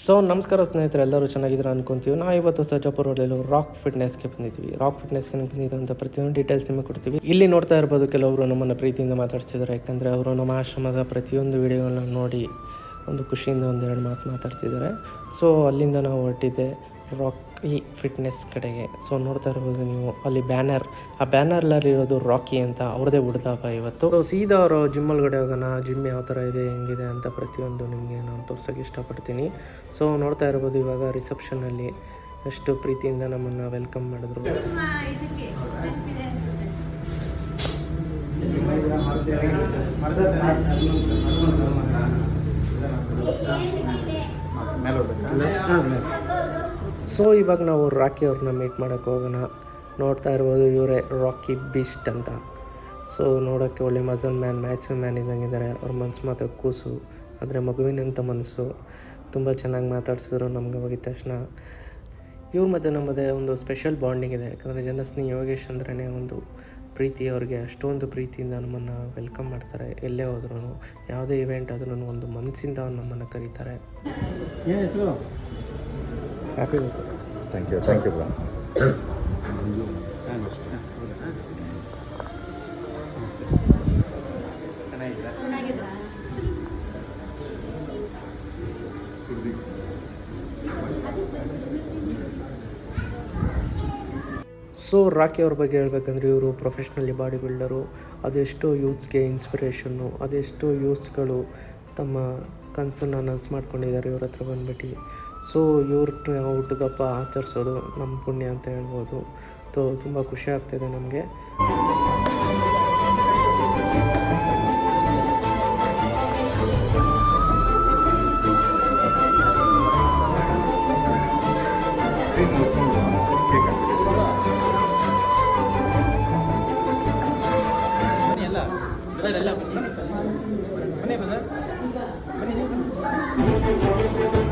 So ನಮಸ್ಕಾರ ಸ್ನೇಹಿತರೆ, ಎಲ್ಲರೂ ಚೆನ್ನಾಗಿದ್ದಾರೆ ಅನ್ಕೊಂತೀವಿ. ನಾವು ಇವತ್ತು ಸರ್ಜಾಪುರ ರೋಡಲ್ಲಿ ರಾಕ್ ಫಿಟ್ನೆಸ್ಗೆ ಬಂದಿದ್ದೀವಿ. ರಾಕ್ ಫಿಟ್ನೆಸ್ಗೆ ಬಂದಿದ್ದಂಥ ಪ್ರತಿಯೊಂದು ಡೀಟೇಲ್ಸ್ ನಿಮಗೆ ಕೊಡ್ತೀವಿ. ಇಲ್ಲಿ ನೋಡ್ತಾ ಇರ್ಬೋದು ಕೆಲವರು ನಮ್ಮನ್ನು ಪ್ರೀತಿಯಿಂದ ಮಾತಾಡ್ತಿದ್ದಾರೆ. ಯಾಕಂದರೆ ಅವರು ನಮ್ಮ ಆಶ್ರಮದ ಪ್ರತಿಯೊಂದು ವಿಡಿಯೋಗಳನ್ನ ನೋಡಿ ಒಂದು ಖುಷಿಯಿಂದ ಒಂದೆರಡು ಮಾತು ಮಾತಾಡ್ತಿದ್ದಾರೆ. ಸೊ ಅಲ್ಲಿಂದ ನಾವು ಹೊರಟಿದ್ದೆ ರಾಕಿ ಫಿಟ್ನೆಸ್ ಕಡೆಗೆ. ಸೊ ನೋಡ್ತಾ ಇರ್ಬೋದು ನೀವು ಅಲ್ಲಿ ಬ್ಯಾನರ್ ಆ ಬ್ಯಾನರ್ಲಲ್ಲಿರೋದು ರಾಕಿ ಅಂತ ಅವ್ರದೇ ಹುಡ್ದಾಪ ಇವತ್ತು. ಸೊ ಸೀದಾ ಅವರು ಜಿಮ್ ಒಳಗಡೆ ಹೋಗೋಣ ಜಿಮ್ ಯಾವ ಥರ ಇದೆ ಹೆಂಗಿದೆ ಅಂತ ಪ್ರತಿಯೊಂದು ನಿಮಗೆ ನಾನು ತೋರ್ಸೋಕ್ಕೆ ಇಷ್ಟಪಡ್ತೀನಿ. ಸೊ ನೋಡ್ತಾ ಇರ್ಬೋದು ಇವಾಗ ರಿಸೆಪ್ಷನಲ್ಲಿ ಎಷ್ಟು ಪ್ರೀತಿಯಿಂದ ನಮ್ಮನ್ನು ವೆಲ್ಕಮ್ ಮಾಡಿದ್ರು. ಮೇಲೆ ಸೊ ಇವಾಗ ನಾವು ರಾಕಿ ಅವ್ರನ್ನ ಮೀಟ್ ಮಾಡೋಕ್ಕೆ ಹೋಗೋಣ. ನೋಡ್ತಾ ಇರ್ಬೋದು, ಇವರೇ ರಾಕಿ ಬೀಸ್ಟ್ ಅಂತ. ಸೊ ನೋಡೋಕ್ಕೆ ಒಳ್ಳೆ ಮಜಲ್ ಮ್ಯಾನ್ ಮ್ಯಾಸಿವ್ ಮ್ಯಾನ್ ಇದ್ದಂಗಿದ್ದಾರೆ ಅವ್ರ ಮನ್ಸು ಮಾತು ಕೂಸು. ಆದರೆ ಮಗುವಿನಂಥ ಮನಸ್ಸು. ತುಂಬ ಚೆನ್ನಾಗಿ ಮಾತಾಡ್ಸಿದ್ರು ನಮ್ಗೆ ಹೋಗಿದ ತಕ್ಷಣ. ಇವ್ರ ಮಧ್ಯೆ ನಮ್ಮದೇ ಒಂದು ಸ್ಪೆಷಲ್ ಬಾಂಡಿಂಗ್ ಇದೆ. ಯಾಕಂದರೆ ಜನಸ್ನಿ ಯೋಗೇಶ್ ಅಂದ್ರೇ ಒಂದು ಪ್ರೀತಿ ಅವ್ರಿಗೆ. ಅಷ್ಟೊಂದು ಪ್ರೀತಿಯಿಂದ ನಮ್ಮನ್ನು ವೆಲ್ಕಮ್ ಮಾಡ್ತಾರೆ. ಎಲ್ಲೇ ಹೋದ್ರೂ ಯಾವುದೇ ಇವೆಂಟ್ ಆದ್ರೂ ಒಂದು ಮನಸ್ಸಿಂದ ಅವ್ರು ನಮ್ಮನ್ನು ಕರೀತಾರೆ. Happy thank you thank you bro so Rocky ಅವ್ರ ಬಗ್ಗೆ ಹೇಳ್ಬೇಕಂದ್ರೆ ಇವರು ಪ್ರೊಫೆಷ್ನಲಿ ಬಾಡಿ ಬಿಲ್ಡರು ಅದೆಷ್ಟೋ ಯೂತ್ಸ್ಗೆ ಇನ್ಸ್ಪಿರೇಷನ್ನು ಅದೆಷ್ಟೋ ಯೂತ್ಸ್ಗಳು ತಮ್ಮ ಕನಸನ್ನು ನನಸು ಮಾಡ್ಕೊಂಡಿದ್ದಾರೆ ಇವ್ರ ಹತ್ರ ಬಂದ್ಬಿಟ್ಟು. ಸೊ ಇವ್ರ ಹಬ್ಬ ಆಚರಿಸೋದು ನಮ್ಮ ಪುಣ್ಯ ಅಂತ ಹೇಳ್ಬೋದು. ಸೊ ತುಂಬ ಖುಷಿ ಆಗ್ತಿದೆ ನಮಗೆ. Happy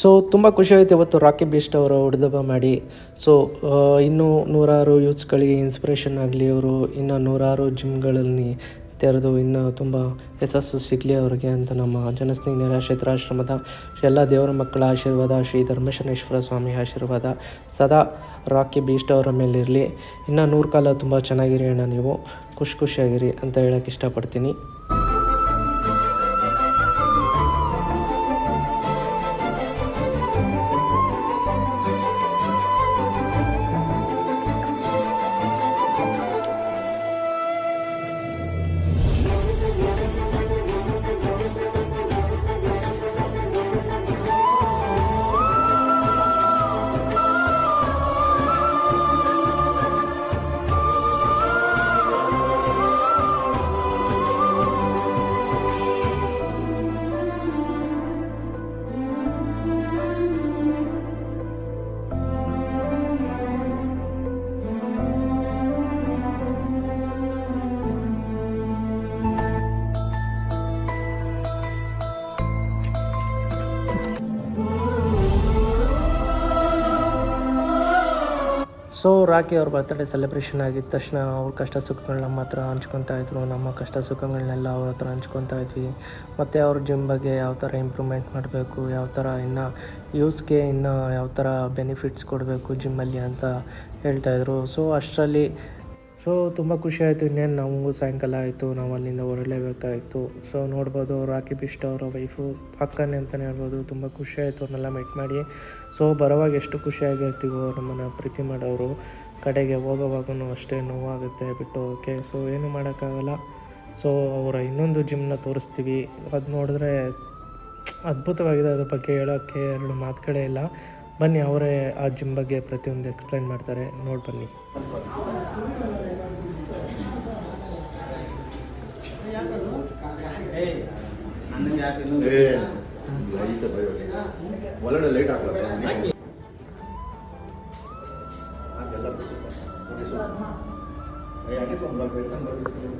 so ತುಂಬ ಖುಷಿ ಆಯಿತು ಇವತ್ತು ರಾಕಿ ಬೀಸ್ಟ್ ಅವರು ಹುಡ್ದಬ್ಬ ಮಾಡಿ. ಸೊ ಇನ್ನೂ ನೂರಾರು ಯೂತ್ಸ್ಗಳಿಗೆ ಇನ್ಸ್ಪಿರೇಷನ್ ಆಗಲಿ, ಅವರು ಇನ್ನು ನೂರಾರು ಜಿಮ್ಗಳಲ್ಲಿ ತೆರೆದು ಇನ್ನೂ ತುಂಬ ಯಶಸ್ಸು ಸಿಗಲಿ ಅವರಿಗೆ ಅಂತ ನಮ್ಮ ಜನಸ್ನೇಹಿ ನಿರಾಶ್ರಿತರಾಶ್ರಮದ ಎಲ್ಲ ದೇವರ ಮಕ್ಕಳ ಆಶೀರ್ವಾದ, ಶ್ರೀ ಧರ್ಮಶನೇಶ್ವರ ಸ್ವಾಮಿ ಆಶೀರ್ವಾದ ಸದಾ ರಾಕಿ ಬೀಸ್ಟ್ ಅವರ ಮೇಲಿರಲಿ ಇನ್ನು ನೂರು ಕಾಲ ತುಂಬ ಚೆನ್ನಾಗಿರಿ ಅಣ್ಣ ನೀವು. ಖುಷಿ ಖುಷಿಯಾಗಿರಿ ಅಂತ ಹೇಳೋಕ್ಕೆ ಇಷ್ಟಪಡ್ತೀನಿ. ಸೊ ರಾಕಿ ಅವ್ರ ಬರ್ತ್ಡೇ ಸೆಲೆಬ್ರೇಷನ್ ಆಗಿದ ತಕ್ಷಣ ಅವ್ರ ಕಷ್ಟ ಸುಖಗಳನ್ನ ನಮ್ಮ ಹತ್ರ ಹಂಚ್ಕೊತಾ ಇದ್ರು. ನಮ್ಮ ಕಷ್ಟ ಸುಖಗಳನ್ನೆಲ್ಲ ಅವ್ರ ಹತ್ರ ಹಂಚ್ಕೊತಾ ಇದ್ವಿ. ಮತ್ತು ಅವ್ರ ಜಿಮ್ ಬಗ್ಗೆ ಯಾವ ಥರ ಇಂಪ್ರೂವ್ಮೆಂಟ್ ಮಾಡಬೇಕು, ಯಾವ ಥರ ಇನ್ನು ಯೂಸ್ಗೆ ಇನ್ನು ಯಾವ ಥರ ಬೆನಿಫಿಟ್ಸ್ ಕೊಡಬೇಕು ಜಿಮ್ಮಲ್ಲಿ ಅಂತ ಹೇಳ್ತಾಯಿದ್ರು ಸೊ ಅಷ್ಟರಲ್ಲಿ ಸೊ ತುಂಬ ಖುಷಿ ಆಯಿತು. ಇನ್ನೇನು ನಮಗೂ ಸಾಯಂಕಾಲ ಆಯಿತು. ನಾವು ಅಲ್ಲಿಂದ ಹೊರಡಲೇಬೇಕಾಯಿತು ಸೊ ನೋಡ್ಬೋದು ರಾಕಿ ಬಿಷ್ಟ ಅವರ ವೈಫು ಅಕ್ಕನೇ ಅಂತಲೇ ಹೇಳ್ಬೋದು. ತುಂಬ ಖುಷಿ ಆಯಿತು ಅವ್ರನ್ನೆಲ್ಲ ಮೀಟ್ ಮಾಡಿ. ಸೊ ಬರೋವಾಗ ಎಷ್ಟು ಖುಷಿಯಾಗಿರ್ತೀವೋ ನಮ್ಮನ್ನು ಪ್ರೀತಿ ಮಾಡೋರು ಕಡೆಗೆ ಹೋಗೋವಾಗೂ ಅಷ್ಟೇ ನೋವಾಗುತ್ತೆ ಬಿಟ್ಟು ಓಕೆ ಸೊ ಏನು ಮಾಡೋಕ್ಕಾಗಲ್ಲ. ಸೊ ಅವರ ಇನ್ನೊಂದು ಜಿಮ್ನ ತೋರಿಸ್ತೀವಿ. ಅದು ನೋಡಿದ್ರೆ ಅದ್ಭುತವಾಗಿದೆ. ಅದ್ರ ಬಗ್ಗೆ ಹೇಳೋಕ್ಕೆ ಎರಡು ಮಾತುಗಳೇ ಇಲ್ಲ. ಬನ್ನಿ, ಅವರೇ ಆ ಜಿಮ್ ಬಗ್ಗೆ ಪ್ರತಿಯೊಂದು ಎಕ್ಸ್ಪ್ಲೈನ್ ಮಾಡ್ತಾರೆ. ನೋಡಿ ಬನ್ನಿ. ಏ ಲೈಟ್ ಭಯ ಒಳಗಡೆ ಲೈಟ್ ಹಾಕಲ್ಲ ಅದೆಲ್ಲ ಬಿಟ್ಟು ಸರ್. ಏ, ಅಣಿಕು ಒಂದು ಎಕ್ಸಾಮ್ ಬರ್ಬೇಕು.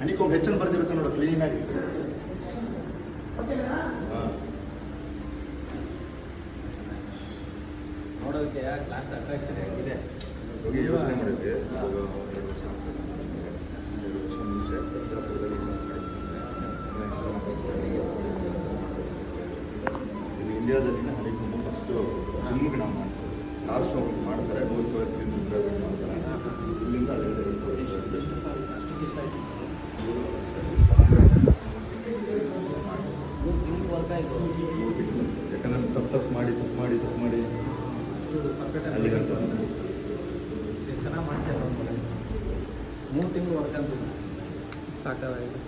ಅಣಿಕು ಒಂದು ಹೆಚ್ಚನ್ನು ಬರ್ದಿರುತ್ತೆ ನೋಡು ಕ್ಲೀನ್ ಆಗಿ ಹಾಂ ನೋಡೋದಕ್ಕೆ ಕ್ಲಾಸ್ ಅಟ್ರಾಕ್ಷನ್ ಆಗಿದೆ ಯೋಚನೆ ಇಂಡಿಯಾದಲ್ಲಿ ಹನಿಕೊಂಡು ಫಸ್ಟು ಜಿಮ್ಗೆ ನಾವು ಮಾಡ್ತೀವಿ ಕಾರ್ ಶೋ ಮಾಡ್ತಾರೆ ಮಾಡ್ತಾರೆ ಮೂರು ತಿಂಗಳು ವರ್ಕ್ ಅಂತ ಸಾಕಾಗಿದೆ.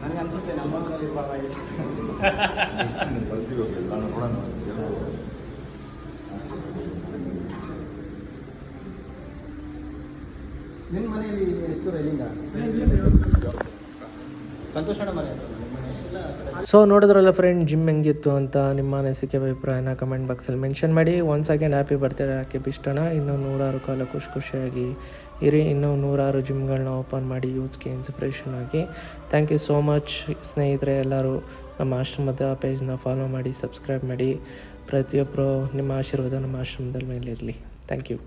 ನನಗೆ ಅನಿಸುತ್ತೆ ನಮ್ಮಲ್ಲಿ ಬರ್ತೀವಿ ನೋಡೋಣ ಏನೋ ನಿಮ್ಮ ಮನೆಯಲ್ಲಿ ಎಷ್ಟು ರೈಲಿಂಗ? ಸಂತೋಷಣ ಮನೆ ಸೊ ನೋಡಿದ್ರಲ್ಲ ಫ್ರೆಂಡ್ ಜಿಮ್ ಹೆಂಗಿತ್ತು ಅಂತ ನಿಮ್ಮ ಅನಿಸಿಕೆ ಅಭಿಪ್ರಾಯನ ಕಮೆಂಟ್ ಬಾಕ್ಸಲ್ಲಿ ಮೆನ್ಷನ್ ಮಾಡಿ. ಒನ್ ಸೆಕೆಂಡ್ ಹ್ಯಾಪಿ ಬರ್ತಾರೆ ಯಾಕೆ ಬಿಷ್ಟಣ ಇನ್ನೂ ನೂರಾರು ಕಾಲ ಖುಷಿ ಖುಷಿಯಾಗಿ ಇರಿ. ಇನ್ನೂ ನೂರಾರು ಜಿಮ್ಗಳನ್ನ ಓಪನ್ ಮಾಡಿ ಯೂಸ್ಗೆ ಇನ್ಸ್ಪಿರೇಷನ್ ಆಗಿ. ಥ್ಯಾಂಕ್ ಯು ಸೋ ಮಚ್ ಸ್ನೇಹಿತರೆ ಎಲ್ಲರೂ. ನಮ್ಮ ಆಶ್ರಮದ ಪೇಜ್ನ ಫಾಲೋ ಮಾಡಿ ಸಬ್ಸ್ಕ್ರೈಬ್ ಮಾಡಿ. ಪ್ರತಿಯೊಬ್ಬರು ನಿಮ್ಮ ಆಶೀರ್ವಾದ ನಮ್ಮ ಆಶ್ರಮದ ಮೇಲೆ ಇರಲಿ ಥ್ಯಾಂಕ್ ಯು